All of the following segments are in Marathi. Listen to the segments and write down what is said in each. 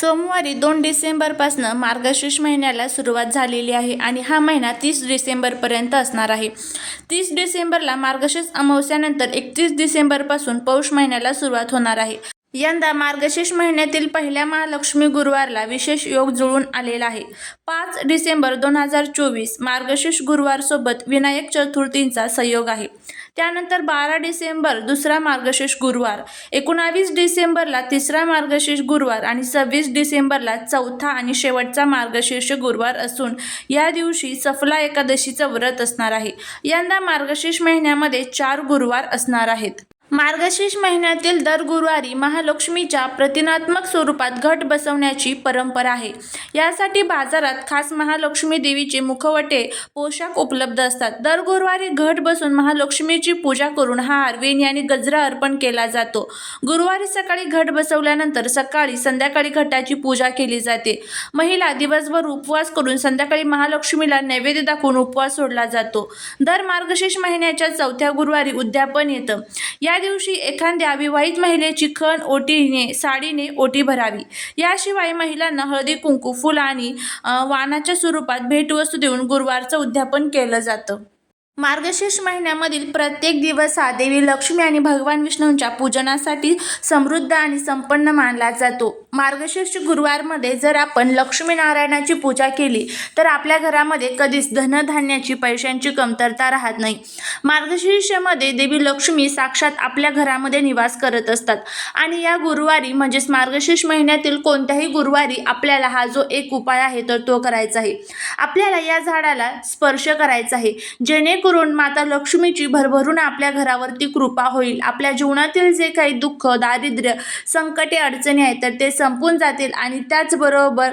सोमवारी दोन डिसेंबरपासून मार्गशीर्ष महिन्याला सुरुवात झालेली आहे आणि हा महिना तीस डिसेंबरपर्यंत असणार आहे. तीस डिसेंबरला मार्गशीर्ष अमावस्यानंतर एकतीस डिसेंबरपासून पौष महिन्याला सुरुवात होणार आहे. यंदा मार्गशीर्ष महिन्यातील पहिल्या महालक्ष्मी गुरुवारला विशेष योग जुळून आलेला आहे. पाच डिसेंबर दोन हजार चोवीस मार्गशीर्ष गुरुवारसोबत विनायक चतुर्थींचा संयोग आहे. त्यानंतर बारा डिसेंबर दुसरा मार्गशीर्ष गुरुवार एकोणावीस डिसेंबरला तिसरा मार्गशीर्ष गुरुवार आणि सव्वीस डिसेंबरला चौथा आणि शेवटचा मार्गशीर्ष गुरुवार असून या दिवशी सफला एकादशीचं व्रत असणार आहे. यंदा मार्गशीर्ष महिन्यामध्ये चार गुरुवार असणार आहेत. मार्गशीर्ष महिन्यातील दर गुरुवारी महालक्ष्मीच्या प्रतिनात्मक स्वरूपात घट बसवण्याची परंपरा आहे. यासाठी बाजारात खास महालक्ष्मी देवीचे मुखवटे पोशाख उपलब्ध असतात. दर गुरुवारी घट बसून महालक्ष्मीची पूजा करून हा वेणी आणि गजरा अर्पण केला जातो. गुरुवारी सकाळी घट बसवल्यानंतर सकाळी संध्याकाळी घटाची पूजा केली जाते. महिला दिवसभर उपवास करून संध्याकाळी महालक्ष्मीला नैवेद्य दाखवून उपवास सोडला जातो. दर मार्गशीर्ष महिन्याच्या चौथ्या गुरुवारी उद्यापन येतं. या दिवशी एखाद्या विवाहित महिलेची खण ओटीने साडीने ओटी भरावी. याशिवाय महिलांना हळदी कुंकू फुल आणि वाणाच्या स्वरूपात भेटवस्तू देऊन गुरुवारचं उद्यापन केलं जातं. मार्गशीर्ष महिन्यामधील प्रत्येक दिवस हा देवी लक्ष्मी आणि भगवान विष्णूंच्या पूजनासाठी समृद्ध आणि संपन्न मानला जातो. मार्गशीर्ष गुरुवारमध्ये जर आपण लक्ष्मीनारायणाची पूजा केली तर आपल्या घरामध्ये कधीच धनधान्याची पैशांची कमतरता राहत नाही. मार्गशीर्षमध्ये देवी लक्ष्मी साक्षात आपल्या घरामध्ये निवास करत असतात. आणि या गुरुवारी म्हणजेच मार्गशीर्ष महिन्यातील कोणत्याही गुरुवारी आपल्याला हा जो एक उपाय आहे तर तो करायचा आहे. आपल्याला या झाडाला स्पर्श करायचा आहे. जेणेकरून माता लक्ष्मीची भरभरून आपल्या घरावरती कृपा होईल. आपल्या जीवनातील जे काही दुःख दारिद्र्य संकटे अडचणी आहेत तर ते संपून जातील आणि त्याचबरोबर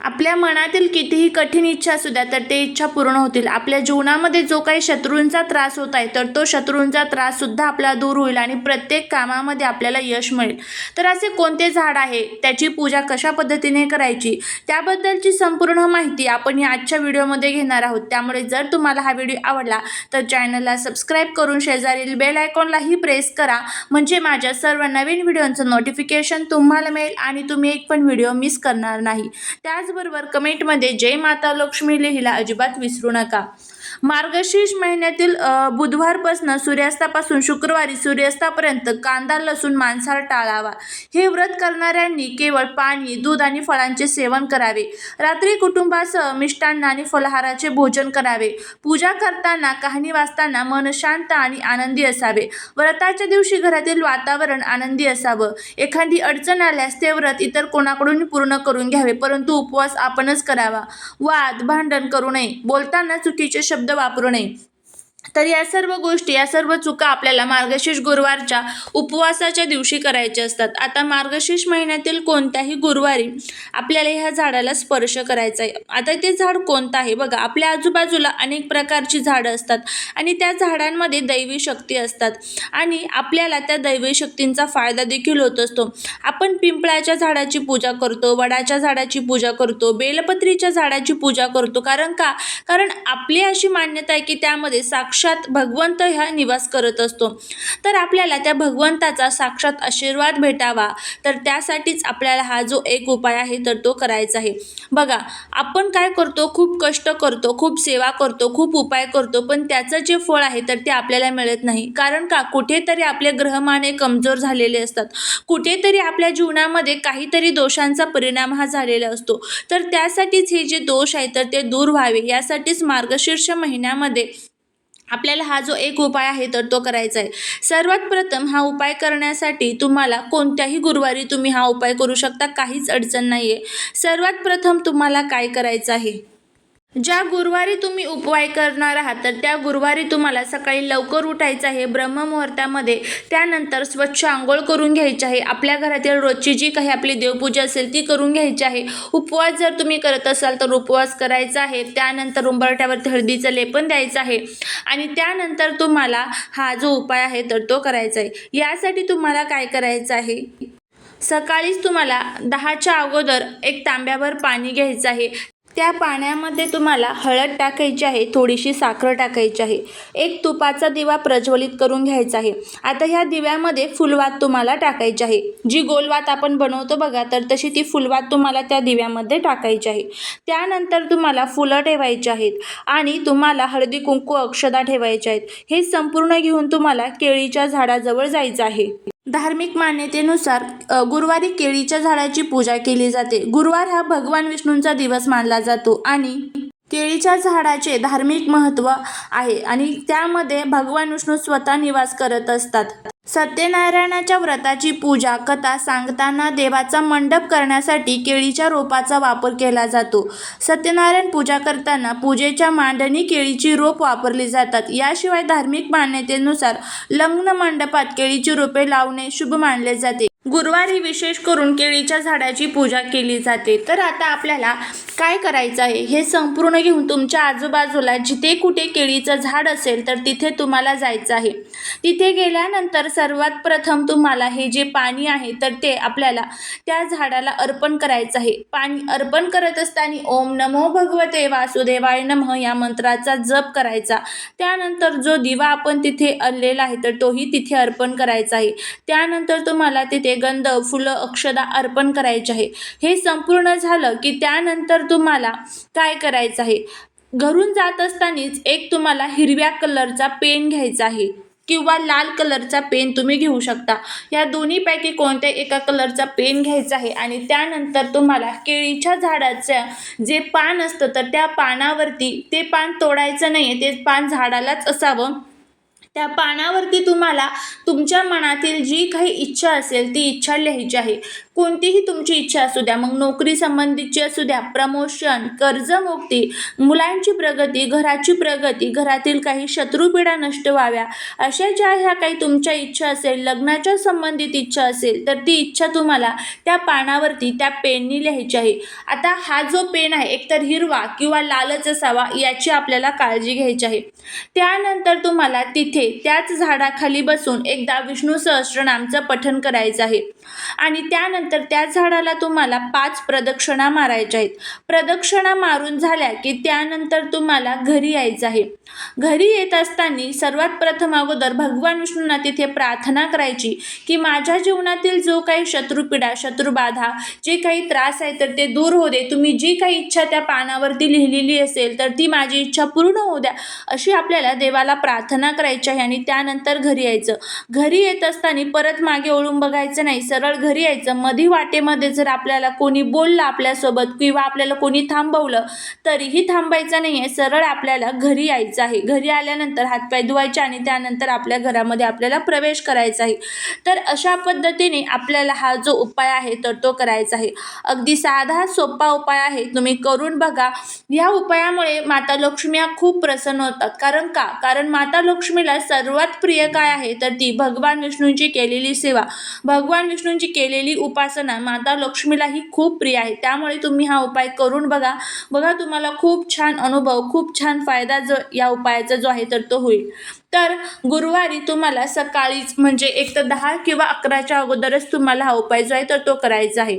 आपल्या मनातील कितीही कठीण इच्छा असू द्या तर ते इच्छा पूर्ण होतील. आपल्या जीवनामध्ये जो काही शत्रूंचा त्रास होत आहे तर तो शत्रूंचा त्रास सुद्धा आपला दूर होईल आणि प्रत्येक कामामध्ये आपल्याला यश मिळेल. तर असे कोणते झाड आहे? त्याची पूजा कशा पद्धतीने करायची? त्याबद्दलची संपूर्ण माहिती आपण या आजच्या व्हिडिओमध्ये घेणार आहोत. त्यामुळे जर तुम्हाला हा व्हिडिओ आवडला तर चॅनलला सबस्क्राईब करून शेजारील बेल आयकॉनलाही प्रेस करा. म्हणजे माझ्या सर्व नवीन व्हिडिओंचं नोटिफिकेशन तुम्हाला मिळेल आणि तुम्ही एक पण व्हिडिओ मिस करणार नाही. त्याचबरोबर कमेंटमध्ये जय माता लक्ष्मी लिहिला अजिबात विसरू नका. मार्गशीर्ष महिन्यातील बुधवारपासून सूर्यास्तापासून शुक्रवारी सूर्यास्तापर्यंत कांदा लसूण मांसाहार टाळावा. हे व्रत करणाऱ्यांनी केवळ पाणी दूध आणि फळांचे सेवन करावे. रात्री कुटुंबासह मिष्टान्न आणि फलहाराचे भोजन करावे. पूजा करताना कहाणी वाचताना मन शांत आणि आनंदी असावे. व्रताच्या दिवशी घरातील वातावरण आनंदी असावं. एखादी अडचण आल्यास ते व्रत इतर कोणाकडून पूर्ण करून घ्यावे परंतु उपवास आपणच करावा. वाद भांडण करू नये. बोलताना चुकीचे शब्द वापरू नये. तर या सर्व गोष्टी या सर्व चुका आपल्याला मार्गशीर्ष गुरुवारच्या उपवासाच्या दिवशी करायच्या असतात. आता मार्गशीर्ष महिन्यातील कोणत्याही गुरुवारी आपल्याला ह्या झाडाला स्पर्श करायचा आहे. आता ते झाड कोणतं आहे बघा. आपल्या आजूबाजूला अनेक प्रकारची झाडं असतात आणि त्या झाडांमध्ये दैवी शक्ती असतात आणि आपल्याला त्या दैवी शक्तींचा फायदा देखील होत असतो. आपण पिंपळाच्या झाडाची पूजा करतो वडाच्या झाडाची पूजा करतो बेलपत्रीच्या झाडाची पूजा करतो. कारण का? कारण आपली अशी मान्यता आहे की त्यामध्ये साक्षात भगवंत ह्या निवास करत असतो. तर आपल्याला त्या भगवंताचा साक्षात आशीर्वाद भेटावा. तर त्यासाठीच आपल्याला हा जो एक उपाय आहे तर तो करायचा आहे. बघा आपण काय करतो? खूप कष्ट करतो खूप सेवा करतो खूप उपाय करतो पण त्याचं जे फळ आहे तर ते आपल्याला मिळत नाही. कारण का? कुठेतरी आपले ग्रहमाने कमजोर झालेले असतात. कुठेतरी आपल्या जीवनामध्ये काहीतरी दोषांचा परिणाम हा झालेला असतो. तर त्यासाठीच हे जे दोष आहे तर ते दूर व्हावे. यासाठीच मार्गशीर्ष महिन्यामध्ये आपल्याला हा जो एक उपाय आहे तर तो करायचा आहे. सर्वात प्रथम हा उपाय करण्यासाठी तुम्हाला कोणत्याही गुरुवारी तुम्ही हा उपाय करू शकता काहीच अडचण नाही आहे सर्वात प्रथम तुम्हाला काय करायचं आहे? ज्या गुरुवारी तुम्ही उपाय करणार आहात तर त्या गुरुवारी तुम्हाला सकाळी लवकर उठायचं आहे ब्रह्ममुहूर्तामध्ये त्यानंतर स्वच्छ आंघोळ करून घ्यायची आहे. आपल्या घरातील रोजची जी काही आपली देवपूजा असेल ती करून घ्यायची आहे. उपवास जर तुम्ही करत असाल तर उपवास करायचा आहे. त्यानंतर उंबरट्यावरती हळदीचं लेपन द्यायचं आहे. आणि त्यानंतर तुम्हाला हा जो उपाय आहे तर तो करायचा आहे. यासाठी तुम्हाला काय करायचं आहे? सकाळीच तुम्हाला दहाच्या अगोदर एक तांब्याभर पाणी घ्यायचं आहे. त्या पाण्यामध्ये तुम्हाला हळद टाकायची आहे थोडीशी साखर टाकायची आहे. एक तुपाचा दिवा प्रज्वलित करून घ्यायचा आहे. आता ह्या दिव्यामध्ये फुलवात तुम्हाला टाकायची आहे. जी गोलवात आपण बनवतो बघा तर तशी ती फुलवात तुम्हाला त्या दिव्यामध्ये टाकायची आहे. त्यानंतर तुम्हाला फुलं ठेवायची आहेत आणि तुम्हाला हळदी कुंकू अक्षदा ठेवायच्या आहेत. हे संपूर्ण घेऊन तुम्हाला केळीच्या झाडाजवळ जायचं आहे. धार्मिक मान्यतेनुसार गुरुवारी केळीच्या झाडाची पूजा केली जाते. गुरुवार हा भगवान विष्णूंचा दिवस मानला जातो आणि केळीच्या झाडाचे धार्मिक महत्त्व आहे आणि त्यामध्ये भगवान विष्णू स्वतः निवास करत असतात. सत्यनारायणाच्या व्रताची पूजा कथा सांगताना देवाचा मंडप करण्यासाठी केळीच्या रोपाचा वापर केला जातो. सत्यनारायण पूजा करताना पूजेच्या मांडणी केळीची रोप वापरली जातात. याशिवाय धार्मिक मान्यतेनुसार लग्न मंडपात केळीची रोपे लावणे शुभ मानले जाते. गुरुवारी विशेष करून केळीच्या झाडाची पूजा केली जाते. तर आता आपल्याला काय करायचं आहे हे संपूर्ण घेऊन तुमच्या आजूबाजूला जिथे कुठे केळीचं झाड असेल तर तिथे तुम्हाला जायचं आहे. तिथे गेल्यानंतर सर्वात प्रथम तुम्हाला हे जे पाणी आहे तर ते आपल्याला त्या झाडाला अर्पण करायचं आहे. पाणी अर्पण करत असताना ओम नमो भगवते वासुदेवाय नमः या मंत्राचा जप करायचा. त्यानंतर जो दिवा आपण तिथे आलेला आहे तर तोही तिथे अर्पण करायचा आहे. त्यानंतर तुम्हाला तिथे गंध फुलं अक्षदा अर्पण करायचे आहे. हे संपूर्ण झालं की त्यानंतर तुम्हाला काय करायचं आहे? घरून जात असतानाच एक तुम्हाला हिरव्या कलरचा पेन घ्यायचा आहे. किंवा लाल कलरचा पेन तुम्ही घेऊ शकता. या दोन्हीपैकी कोणत्या एका कलरचा पेन घ्यायचा आहे? आणि त्यानंतर तुम्हाला केळीच्या झाडाचं जे पान असतं तर त्या पानावरती ते पान तोडायचं नाही आहे ते पान झाडालाच असावं. त्या पानावरती तुम्हाला तुमच्या मनातील जी काही इच्छा असेल ती इच्छा लिहायची आहे. कोणतीही तुमची इच्छा असू द्या मग नोकरी संबंधीची असू द्या प्रमोशन कर्जमुक्ती मुलांची प्रगती घराची प्रगती घरातील काही शत्रुपिढा नष्ट व्हाव्या अशा ज्या ह्या काही तुमच्या इच्छा असेल लग्नाच्या संबंधित इच्छा असेल तर ती इच्छा तुम्हाला त्या पानावरती त्या पेननी लिहायची आहे. आता हा जो पेन आहे एकतर हिरवा किंवा लालच असावा याची आपल्याला काळजी घ्यायची आहे. त्यानंतर तुम्हाला तिथे त्याच झाडाखाली बसून एकदा विष्णू सहस्रनामचं पठण करायचं आहे. आणि त्यानंतर त्या झाडाला तुम्हाला पाच प्रदक्षिणा मारायच्या आहेत. प्रदक्षिणा मारून झाल्या की त्यानंतर तुम्हाला घरी यायचं आहे. घरी येत असताना सर्वात प्रथम अगोदर भगवान विष्णूंना तिथे प्रार्थना करायची की माझ्या जीवनातील जो काही शत्रुपीडा शत्रुबाधा जे काही त्रास आहे तर ते दूर होऊ दे. तुम्ही जी काही इच्छा त्या पानावरती लिहिलेली असेल तर ती माझी इच्छा पूर्ण होऊ द्या. अशी आपल्याला देवाला प्रार्थना करायची आहे आणि त्यानंतर घरी यायचं. घरी येत असताना परत मागे ओळून बघायचं नाही. सरळ घरी यायचं मधी वाटेमध्ये जर आपल्याला कोणी बोललं आपल्यासोबत किंवा आपल्याला कोणी थांबवलं तरीही थांबायचं नाही आहे सरळ आपल्याला घरी यायचं आहे. घरी आल्यानंतर हातपाय धुवायचे आणि त्यानंतर आपल्या घरामध्ये आपल्याला प्रवेश करायचा आहे. तर अशा पद्धतीने आपल्याला हा जो उपाय आहे तर तो करायचा आहे. अगदी साधा सोपा उपाय आहे. तुम्ही करून बघा. या उपायामुळे माता लक्ष्मी खूप प्रसन्न होतात. कारण का? कारण माता लक्ष्मीला सर्वात प्रिय काय आहे? तर ती भगवान विष्णूंची केलेली सेवा. भगवान विष्णू विष्णूंची केलेली उपासना माता लक्ष्मीलाही खूप प्रिय आहे. त्यामुळे तुम्ही हा उपाय करून बघा. बघा तुम्हाला खूप छान अनुभव खूप छान फायदा जो या उपायाचा जो आहे तर तो होईल. तर गुरुवारी तुम्हाला सकाळीच म्हणजे एक तर दहा किंवा अकराच्या अगोदरच तुम्हाला हा उपाय जो आहे तर तो करायचा आहे.